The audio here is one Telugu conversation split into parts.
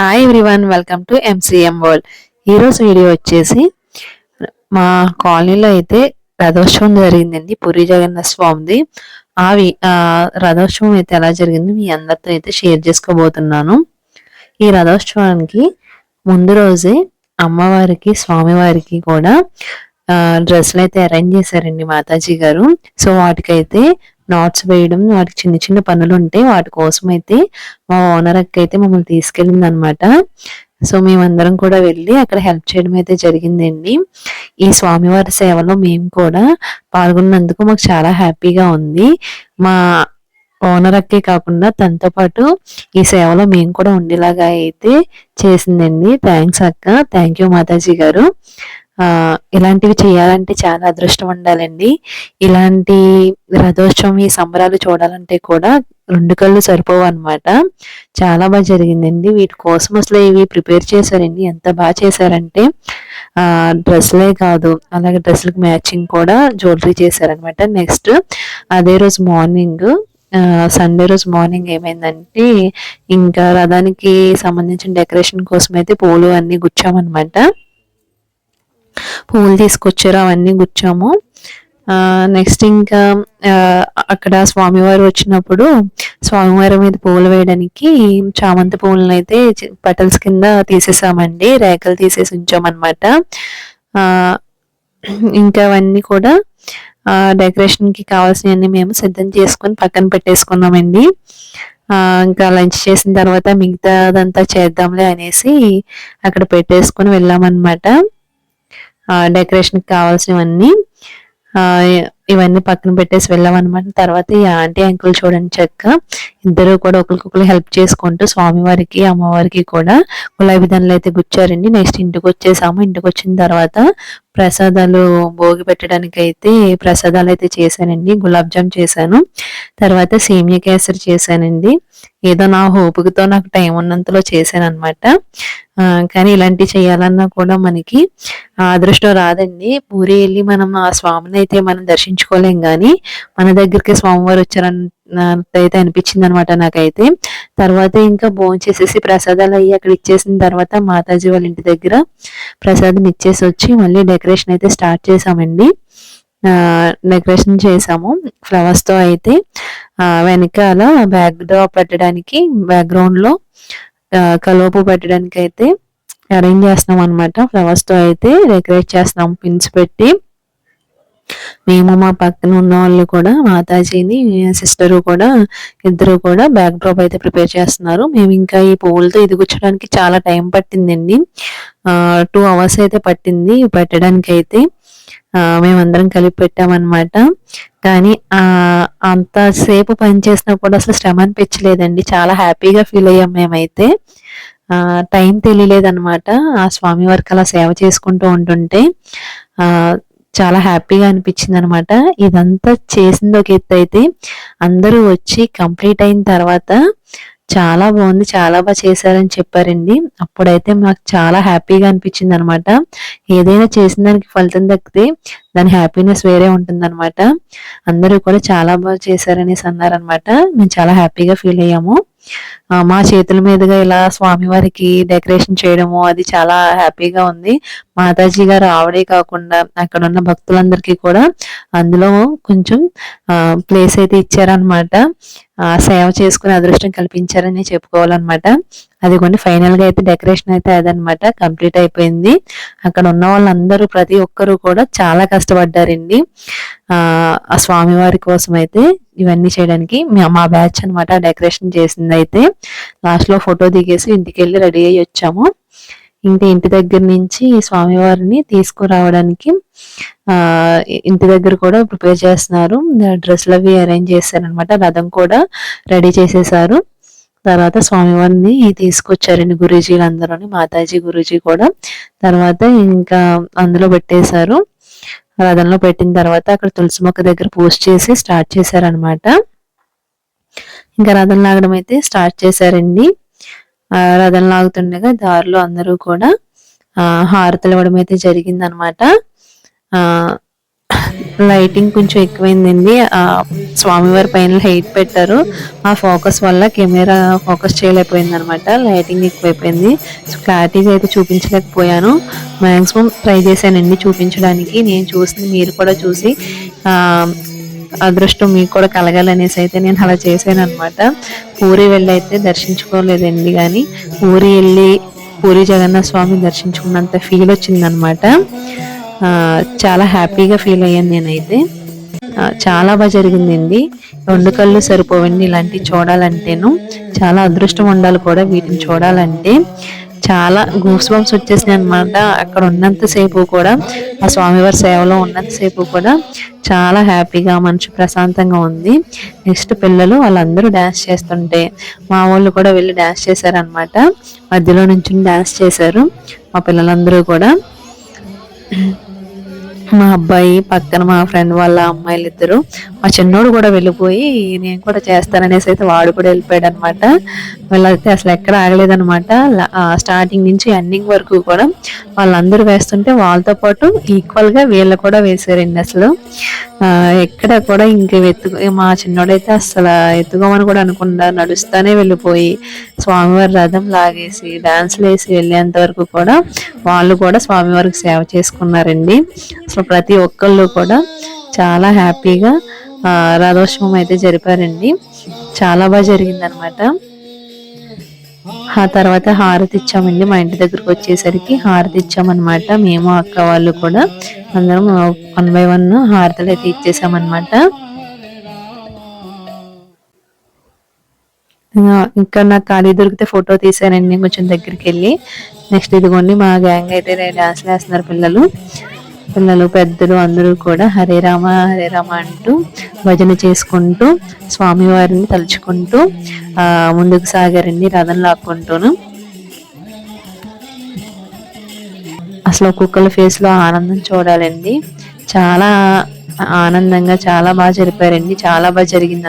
Hi everyone welcome to MCM world ఈరోజు వీడియో వచ్చేసి మా కాలనీలో అయితే రథోత్సవం జరిగిందండి. పూరి జగన్నాథ స్వామిది. ఆ రథోత్సవం అయితే ఎలా జరిగింది మీ అందరితో అయితే షేర్ చేసుకోబోతున్నాను. ఈ రథోత్సవానికి ముందు రోజే అమ్మవారికి స్వామివారికి కూడా డ్రెస్సులు అయితే అరేంజ్ చేశారండి మాతాజీ గారు. సో వాటికైతే నాట్స్ వేయడం వాటికి చిన్న చిన్న పనులు ఉంటాయి వాటి కోసం అయితే మా ఓనర్ అక్క అయితే మమ్మల్ని తీసుకెళ్ళింది అనమాట సో మేమందరం కూడా వెళ్ళి అక్కడ హెల్ప్ చేయడం అయితే జరిగిందండి. ఈ స్వామివారి సేవలో మేము కూడా పాల్గొన్నందుకు మాకు చాలా హ్యాపీగా ఉంది. మా ఓనర్ అక్కే కాకుండా తనతో పాటు ఈ సేవలో మేము కూడా ఉండేలాగా అయితే చేసిందండి. థ్యాంక్స్ అక్క. థ్యాంక్ యూ మాతాజీ గారు. ఇలాంటివి చేయాలంటే చాలా అదృష్టం ఉండాలండి. ఇలాంటి రథోత్సవం ఈ సంబరాలు చూడాలంటే కూడా రెండు కళ్ళు సరిపోవు అనమాట చాలా బాగా జరిగిందండి. వీటి కోసం అసలు ఇవి ప్రిపేర్ చేశారండి. ఎంత బాగా చేశారంటే ఆ డ్రెస్లే కాదు అలాగే డ్రెస్లకు మ్యాచింగ్ కూడా జ్యువెలరీ చేశారనమాట నెక్స్ట్ అదే రోజు మార్నింగ్ సండే రోజు మార్నింగ్ ఏమైందంటే ఇంకా రథానికి సంబంధించిన డెకరేషన్ కోసం అయితే పూలు అన్ని గుచ్చామన్నమాట. పువ్వులు తీసుకొచ్చారు అవన్నీ గుచ్చాము. నెక్స్ట్ ఇంకా అక్కడ స్వామివారు వచ్చినప్పుడు స్వామివారి మీద పువ్వులు వేయడానికి చామంతి పువ్వులను అయితే పటల్స్ కింద తీసేసామండి. రేఖలు తీసేసి ఉంచామన్నమాట. ఇంకా అవన్నీ కూడా డెకరేషన్కి కావాల్సినవన్నీ మేము సిద్ధం చేసుకొని పక్కన పెట్టేసుకున్నామండి. ఇంకా లంచ్ చేసిన తర్వాత మిగతాదంతా చేద్దాంలే అనేసి అక్కడ పెట్టేసుకొని వెళ్ళామన్నమాట. డెకరేషన్కి కావాల్సినవన్నీ ఇవన్నీ పక్కన పెట్టేసి వెళ్ళామన్నమాట. తర్వాత ఈ ఆంటీ అంకుల్ చూడండి చక్క ఇద్దరు కూడా ఒకరికొకరు హెల్ప్ చేసుకుంటూ స్వామివారికి అమ్మవారికి కూడా గులాబీ దండలు అయితే గుచ్చారండి. నెక్స్ట్ ఇంటికి వచ్చేసాము ఇంటికి వచ్చిన తర్వాత ప్రసాదాలు భోగి పెట్టడానికి అయితే ప్రసాదాలు అయితే చేశానండి. గులాబ్ జామ్ చేశాను. తర్వాత సేమియా కేసరి చేశానండి. ఏదో నా హోపుకతో నాకు టైం ఉన్నంతలో చేశాను అనమాట కానీ ఇలాంటివి చేయాలన్నా కూడా మనకి అదృష్టం రాదండి. పూరి వెళ్ళి మనం ఆ స్వామిని అయితే మనం దర్శించుకోలేం కానీ మన దగ్గరికి స్వామివారు అయితే అనిపించింది అనమాట నాకైతే. తర్వాత ఇంకా భోజనం చేసేసి ప్రసాదాలు అయ్యి అక్కడ ఇచ్చేసిన తర్వాత మాతాజీ వాళ్ళ ఇంటి దగ్గర ప్రసాదం ఇచ్చేసి వచ్చి మళ్ళీ డెకరేషన్ అయితే స్టార్ట్ చేసామండి డెకరేషన్ చేసాము ఫ్లవర్స్తో అయితే వెనకాల బ్యాక్ డ్రాప్ పెట్టడానికి బ్యాక్గ్రౌండ్లో కలోపు పెట్టడానికి అయితే అరేంజ్ చేస్తున్నాం అనమాట ఫ్లవర్స్తో అయితే డెకరేట్ చేస్తున్నాం పిన్స్ పెట్టి. మేము మా పక్కన ఉన్న వాళ్ళు కూడా మాతాజీని సిస్టరు కూడా ఇద్దరు కూడా బ్యాక్ డ్రాప్ అయితే ప్రిపేర్ చేస్తున్నారు. మేము ఇంకా ఈ పువ్వులతో ఇది చాలా టైం పట్టిందండి. టూ అవర్స్ అయితే పట్టింది పెట్టడానికి అయితే మేమందరం కలిపి పెట్టామన్నమాట. కానీ అంతసేపు పని చేసినా కూడా అసలు శ్రమ అనిపించలేదండి. చాలా హ్యాపీగా ఫీల్ అయ్యాం మేమైతే. టైం తెలియలేదన్నమాట. ఆ స్వామి వారికి అలా సేవ చేసుకుంటూ ఉంటుంటే. చాలా హ్యాపీగా అనిపించింది అనమాట ఇదంతా చేసింది ఒక ఎత్తు అయితే. అందరూ వచ్చి కంప్లీట్ అయిన తర్వాత చాలా బాగుంది చాలా బాగా చేశారని చెప్పారండి. అప్పుడైతే మాకు చాలా హ్యాపీగా అనిపించింది అనమాట ఏదైనా చేసిన దానికి ఫలితం దక్కితే దాని హ్యాపీనెస్ వేరే ఉంటుందన్నమాట అందరూ కూడా చాలా బాగా చేశారనేసి అన్నారనమాట. మేము చాలా హ్యాపీగా ఫీల్ అయ్యాము. మా చేతుల మీదుగా ఇలా స్వామివారికి డెకరేషన్ చేయడము అది చాలా హ్యాపీగా ఉంది. మాతాజీ గారు ఆవిడే కాకుండా అక్కడ ఉన్న భక్తులందరికీ కూడా అందులో కొంచెం ప్లేస్ అయితే ఇచ్చారనమాట సేవ చేసుకుని అదృష్టం కల్పించారని చెప్పుకోవాలన్నమాట. అది కొన్ని ఫైనల్గా అయితే డెకరేషన్ అయితే అదనమాట కంప్లీట్ అయిపోయింది. అక్కడ ఉన్న వాళ్ళందరూ ప్రతి ఒక్కరూ కూడా చాలా కష్టపడ్డారండి. ఆ స్వామివారి కోసం అయితే ఇవన్నీ చేయడానికి మా బ్యాచ్ అనమాట డెకరేషన్ చేసింది అయితే లాస్ట్లో ఫోటో దిగేసి ఇంటికి వెళ్ళి రెడీ అయ్యి వచ్చాము. ఇంకా ఇంటి దగ్గర నుంచి స్వామివారిని తీసుకురావడానికి ఆ ఇంటి దగ్గర కూడా ప్రిపేర్ చేస్తున్నారు. డ్రెస్లు అవి అరేంజ్ చేశారనమాట రథం కూడా రెడీ చేసేసారు. తర్వాత స్వామివారిని తీసుకొచ్చారండి గురూజీలు అందరూ మాతాజీ గురూజీ కూడా. తర్వాత ఇంకా అందులో పెట్టేశారు. రథంలో పెట్టిన తర్వాత అక్కడ తులసి మొక్క దగ్గర పోస్ట్ చేసి స్టార్ట్ చేశారనమాట ఇంకా రథం లాగడం అయితే స్టార్ట్ చేశారండి. రథం లాగుతుండగా దారిలో అందరూ కూడా హారతలు ఇవ్వడం అయితే జరిగింది అనమాట లైటింగ్ కొంచెం ఎక్కువైందండి. ఆ స్వామివారి పైన హైట్ పెట్టారు. ఆ ఫోకస్ వల్ల కెమెరా ఫోకస్ చేయలేకపోయింది అనమాట లైటింగ్ ఎక్కువైపోయింది. క్లారిటీగా అయితే చూపించలేకపోయాను. మ్యాక్సిమం ట్రై చేశానండి చూపించడానికి. నేను చూసింది మీరు కూడా చూసి. అదృష్టం మీకు కూడా కలగాలనేసి అయితే నేను అలా చేశాను అనమాట పూరి వెళ్ళి అయితే దర్శించుకోలేదండి కానీ పూరి వెళ్ళి పూరి జగన్నాథ స్వామి దర్శించుకున్నంత ఫీల్ వచ్చిందనమాట చాలా హ్యాపీగా ఫీల్ అయ్యాను నేనైతే. చాలా బాగా జరిగిందండి. రెండు కళ్ళు సరిపోవండి ఇలాంటివి చూడాలంటేను. చాలా అదృష్టం ఉండాలి కూడా వీటిని చూడాలంటే. చాలా గూస్ బంప్స్ వచ్చేసినాయి అనమాట అక్కడ ఉన్నంతసేపు కూడా ఆ స్వామివారి సేవలో ఉన్నంతసేపు కూడా చాలా హ్యాపీగా మనసు ప్రశాంతంగా ఉంది. నెక్స్ట్ పిల్లలు వాళ్ళందరూ డ్యాన్స్ చేస్తుంటే మా వాళ్ళు కూడా వెళ్ళి డ్యాన్స్ చేశారనమాట మధ్యలో నుంచి డ్యాన్స్ చేశారు మా పిల్లలందరూ కూడా. మా అబ్బాయి పక్కన మా ఫ్రెండ్ వాళ్ళ అమ్మాయిలు ఇద్దరు మా చిన్నోడు కూడా వెళ్ళిపోయి నేను కూడా చేస్తాననేసి అయితే వాడు కూడా వెళ్ళిపోయాడు అనమాట వాళ్ళైతే అసలు ఎక్కడ ఆగలేదనమాట. స్టార్టింగ్ నుంచి ఎండింగ్ వరకు కూడా వాళ్ళందరూ వేస్తుంటే వాళ్ళతో పాటు ఈక్వల్గా వీళ్ళు కూడా వేసారండి అసలు. ఎక్కడ కూడా ఇంక ఎత్తు మా చిన్నోడైతే అసలు ఎత్తుకోమని కూడా అనుకుండా నడుస్తానే వెళ్ళిపోయి స్వామివారి రథం లాగేసి డాన్స్లు వేసి వెళ్ళేంత వరకు కూడా వాళ్ళు కూడా స్వామివారికి సేవ చేసుకున్నారండి. సో ప్రతి ఒక్కళ్ళు కూడా చాలా హ్యాపీగా రథోత్సవం అయితే జరిపారండి. చాలా బాగా జరిగింది ఆ తర్వాత హారతి ఇచ్చామండి. మా ఇంటి దగ్గరకు వచ్చేసరికి హారతి ఇచ్చామన్నమాట మేము అక్క వాళ్ళు కూడా అందరం వన్ బై వన్ హారతలు అయితే ఇచ్చేసామన్నమాట ఇంకా ఇంకా నాకు ఖాళీ దొరికితే ఫోటో తీసానండి. కొంచెం దగ్గరికి వెళ్ళి. నెక్స్ట్ ఇదిగోండి మా గ్యాంగ్ అయితే డాన్స్ వేస్తున్నారు పిల్లలు. పిల్లలు పెద్దలు అందరూ కూడా హరే రామ హరే రామ అంటూ భజన చేసుకుంటూ స్వామివారిని తలుచుకుంటూ ఆ ముందుకు సాగారండి రథం లాక్కుంటూను. అసలు కుక్కల ఫేస్లో ఆనందం చూడాలండి. చాలా ఆనందంగా చాలా బాగా జరిపారండి. చాలా బాగా జరిగింది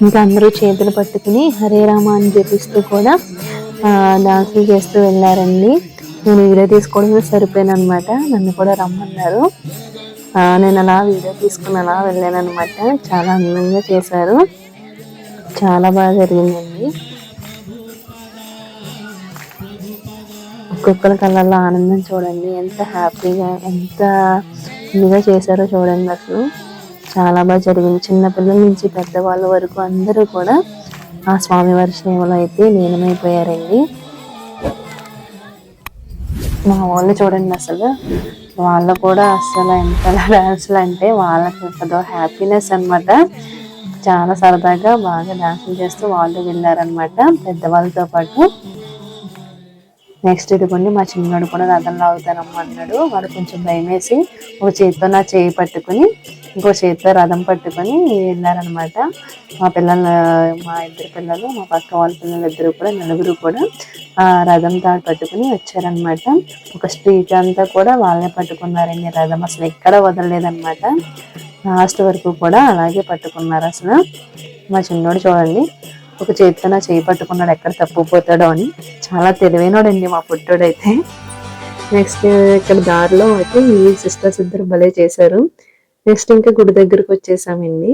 ఇంకా అందరూ చేతులు పట్టుకుని హరే రామ అని జపిస్తూ కూడా ఆ, డాన్సులు చేస్తూ వెళ్ళారండి. నేను వీడియో తీసుకోవడమే సరిపోయాను అనమాట నన్ను కూడా రమ్మన్నారు. నేను అలా వీడియో తీసుకుని అలా వెళ్ళాను అనమాట చాలా అందంగా చేశారు. చాలా బాగా జరిగిందండి. ఒక్కొక్కరి కళ్ళల్లో ఆనందం చూడండి. ఎంత హ్యాపీగా ఎంత ఇదిగా చేశారో చూడండి అసలు. చాలా బాగా జరిగింది. చిన్నపిల్లల నుంచి పెద్దవాళ్ళ వరకు అందరూ కూడా ఆ స్వామివారి సేవలో అయితే లీనమైపోయారండి. మా వాళ్ళు చూడండి అసలు. వాళ్ళు కూడా అసలు ఎంతలా డాన్సులు అంటే వాళ్ళకి అదో హ్యాపీనెస్ అనమాట చాలా సరదాగా బాగా డాన్సులు చేస్తూ వాళ్ళు వెళ్ళారనమాట పెద్దవాళ్ళతో పాటు. నెక్స్ట్ ఇదిగోండి మా చిన్నోడు కూడా రథంలో అవుతానమ్మ అన్నాడు. వాడు కొంచెం భయం వేసి ఒక చేతితో నా చేయి పట్టుకుని ఇంకో చేతితో రథం పట్టుకొని వెళ్ళారనమాట మా పిల్లలు మా ఇద్దరు పిల్లలు మా పక్క వాళ్ళ పిల్లలు ఇద్దరు కూడా నలుగురు కూడా ఆ రథం తాడు పట్టుకుని వచ్చారనమాట ఒక స్ట్రీట్ అంతా కూడా వాళ్ళే పట్టుకున్నారండి. రథం అసలు ఎక్కడ వదలలేదన్నమాట. లాస్ట్ వరకు కూడా అలాగే పట్టుకున్నారు అసలు. మా చిన్నోడు చూడండి ఒక చేతితో నా చేయి పట్టుకున్నాడు ఎక్కడ తప్పిపోతాడో అని. చాలా తెలివైనడండి మా పుట్టోడైతే నెక్స్ట్ ఇక్కడ దారిలో అయితే ఈ సిస్టర్స్ ఇద్దరు భలే చేశారు. నెక్స్ట్ ఇంకా గుడి దగ్గరకు వచ్చేసామండి.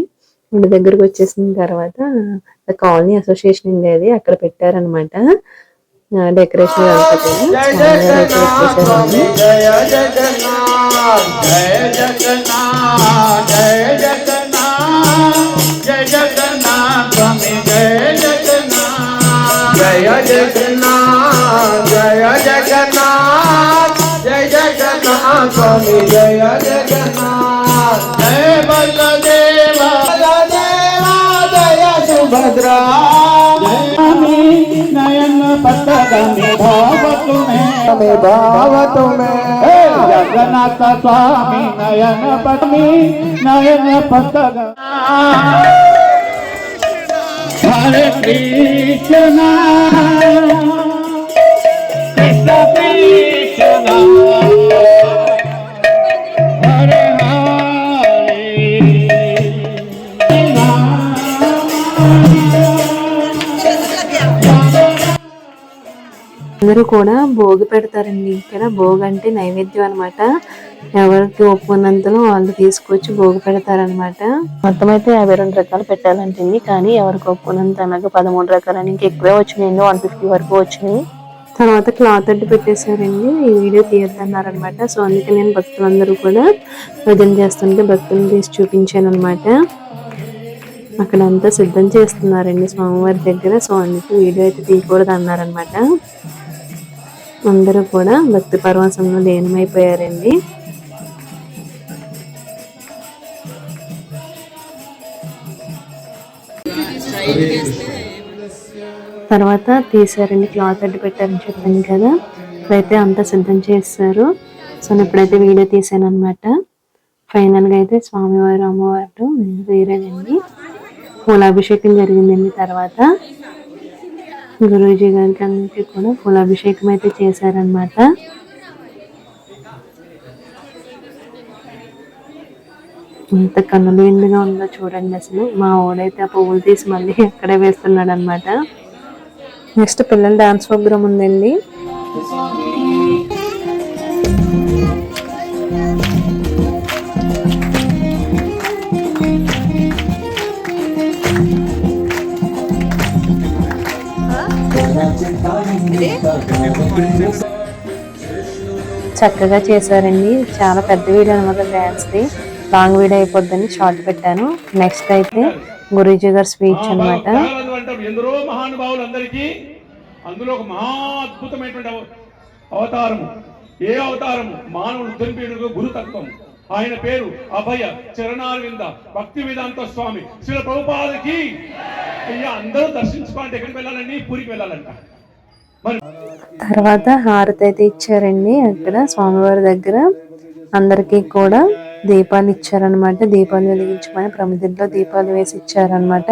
గుడి దగ్గరకు వచ్చేసిన తర్వాత కాలనీ అసోసియేషన్ ఉండేది అక్కడ పెట్టారనమాట డెకరేషన్ అంతా జయ జగన్నాథ్ జయ జగన్నాథ్ జయ జగన్నాథ్ స్వామి జయ జగన్నాథ్. జయ బలదేవ బలదేవ జయ సుభద్రా. నయన పట్టగమి భావతుమే. భావతుమే. జగన్నాథ స్వామి నయన పద్మి నయన పట్టగ Hare Krishna. అందరూ కూడా భోగి పెడతారండి. ఇక్కడ భోగి అంటే నైవేద్యం అన్నమాట. ఎవరికి ఒప్పుకున్నంతలో వాళ్ళు తీసుకొచ్చి భోగి పెడతారనమాట మొత్తం అయితే యాభై రెండు రకాలు పెట్టాలంటుంది కానీ ఎవరికి ఒప్పుకున్నంత అనగా పదమూడు రకాలు ఇంకా ఎక్కువే వచ్చినాయండి వన్ ఫిఫ్టీ వరకు వచ్చినాయి. తర్వాత క్లాత్ అడ్డు పెట్టేశారండి. ఈ వీడియో తీయద్దన్నారనమాట సో అందుకే నేను భక్తులందరూ కూడా భజన చేస్తుంటే భక్తులను తీసి చూపించాను అనమాట అక్కడ అంతా సిద్ధం చేస్తున్నారండి స్వామివారి దగ్గర. సో అందుకే వీడియో అయితే తీయకూడదు అన్నారనమాట అందరూ కూడా భక్తి పరవశంలో లీనమైపోయారండి. తర్వాత తీసారండి క్లాత్ అడ్డు పెట్టారని చెప్పాను కదా. ఇప్పుడైతే అంతా సిద్ధం చేస్తారు సో నేను ఇప్పుడైతే వీడియో తీసాను అనమాట ఫైనల్గా అయితే స్వామివారు అమ్మవారు వేరేనండి పూలాభిషేకం జరిగిందండి తర్వాత. గురూజీ గారికి అందరికీ కూడా పూలాభిషేకం అయితే చేశారనమాట ఎంత కన్నులు విందుగా ఉందో చూడండి అసలు. మా ఓడైతే ఆ పువ్వులు తీసి మళ్ళీ అక్కడే వేస్తున్నాడు అనమాట నెక్స్ట్ పిల్లల డాన్స్ ప్రోగ్రామ్ ఉందండి. చక్కగా చేశారండి. చాలా పెద్ద వీడియో అనమాట డాన్స్ ది లాంగ్ వీడియో అయిపోద్దని షార్ట్ పెట్టాను. నెక్స్ట్ అయితే గురూజీ గారు స్పీచ్ అంటాం ఎందరో మహానుభావులందరికీ అందులో ఒక మహా అద్భుతమైనటువంటి అవ- అవతారము. ఏ అవతారము? మానవుడు ఉద్ధరింపేడు గురుతత్వం. ఆయన పేరు అభయ చరణారవింద భక్తి వేదాంత స్వామి. శిల ప్రభుపాదకి అయ్యా అందరూ దర్శించుకోవాలంటే ఎక్కడికి వెళ్ళాలండి? పూరికి వెళ్ళాలంట. తర్వాత హారతి అయితే ఇచ్చారండి. అక్కడ స్వామివారి దగ్గర అందరికీ కూడా దీపాలు ఇచ్చారనమాట దీపాలు వెలిగించమని ప్రమిదిలో దీపాలు వేసి ఇచ్చారనమాట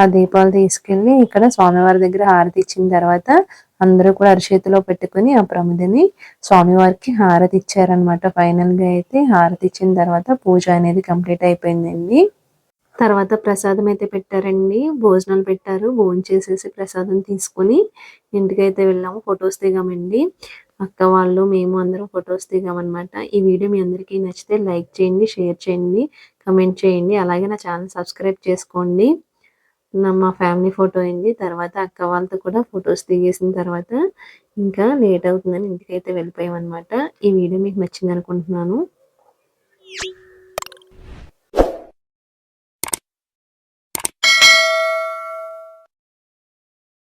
ఆ దీపాలు తీసుకెళ్ళి ఇక్కడ స్వామివారి దగ్గర హారతి ఇచ్చిన తర్వాత అందరూ కూడా అరిచేతిలో పెట్టుకుని ఆ ప్రమిదిని స్వామివారికి హారతి ఇచ్చారనమాట ఫైనల్గా అయితే హారతి ఇచ్చిన తర్వాత పూజ అనేది కంప్లీట్ అయిపోయిందండి. తర్వాత ప్రసాదం అయితే పెట్టారండి. భోజనాలు పెట్టారు. భోజనం చేసేసి ప్రసాదం తీసుకుని ఇంటికైతే వెళ్ళాము. ఫొటోస్ దిగామండి. అక్క వాళ్ళు మేము అందరం ఫొటోస్ దిగామన్నమాట. ఈ వీడియో మీ అందరికీ నచ్చితే లైక్ చేయండి షేర్ చేయండి కమెంట్ చేయండి. అలాగే నా ఛానల్ సబ్స్క్రైబ్ చేసుకోండి. నా మా ఫ్యామిలీ ఫోటో అయింది తర్వాత అక్క వాళ్ళతో కూడా ఫొటోస్ దిగేసిన తర్వాత ఇంకా లేట్ అవుతుందని ఇంటికైతే వెళ్ళిపోయామన్నమాట. ఈ వీడియో మీకు నచ్చింది అనుకుంటున్నాను.